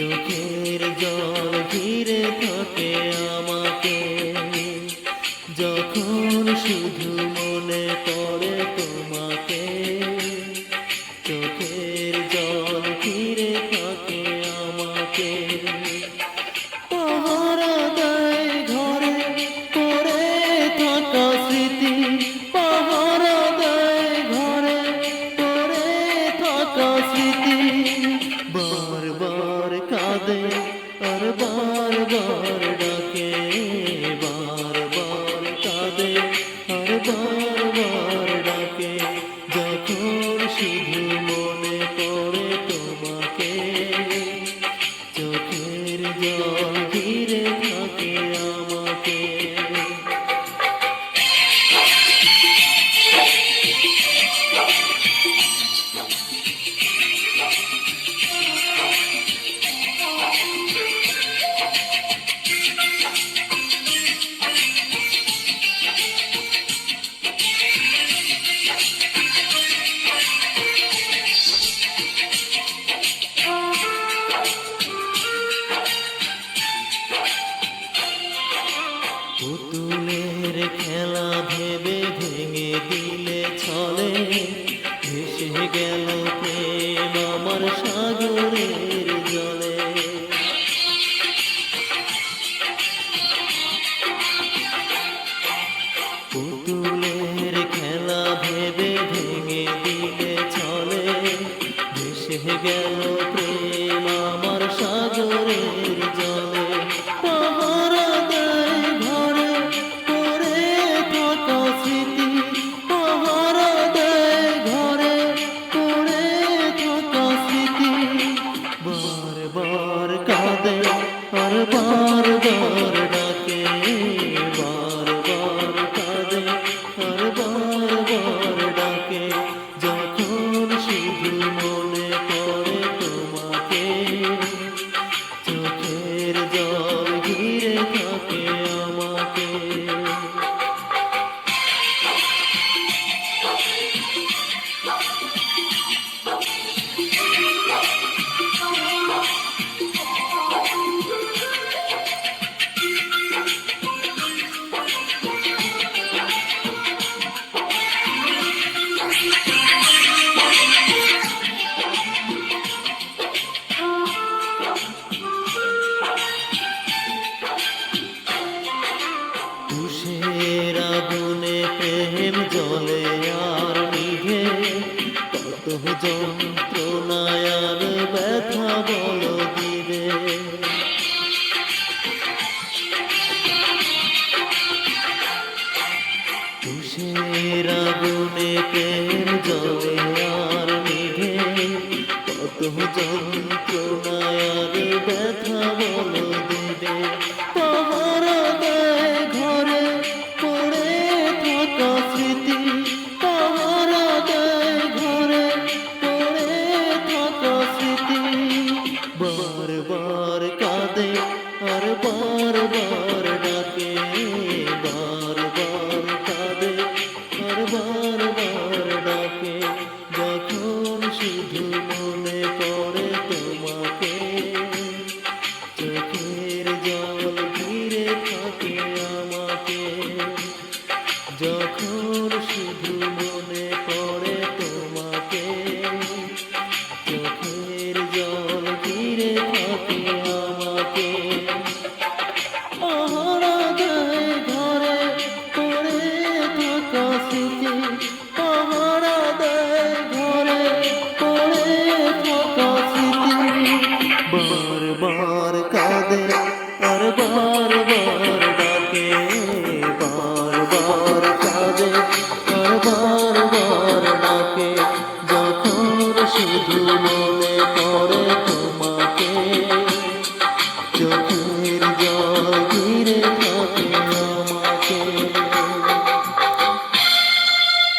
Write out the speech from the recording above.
চোখের জল ঘিরে থাকে আমাকে। যখন শুধু মনে পড়ে তোমাকে। বারবার ডাকে যখন মনে পড়ে তোমাকে চোখের থাকে আমাকে। পুতুলের খেলা ভেবে ভেঙে দিলে ছলে ভেসে গেল প্রেম আমার সাগরের প্রেম জলে আর নিভে কত যন্ত্রণায় আর ব্যথা বল দিবে। তুষের আগুনে প্রেম জলে আর নিভে কত যন্ত্রণায় আর বারবার ডাকে বারবার কাঁদে। আর বারবার ডাকে, যখন শুধু মনে পড়ে তোমাকে। চোখের জল ঘিরে থাকে আমাকে। যখন শুধু মনে পড়ে তোমাকে, চোখের জল ঘিরে থাকে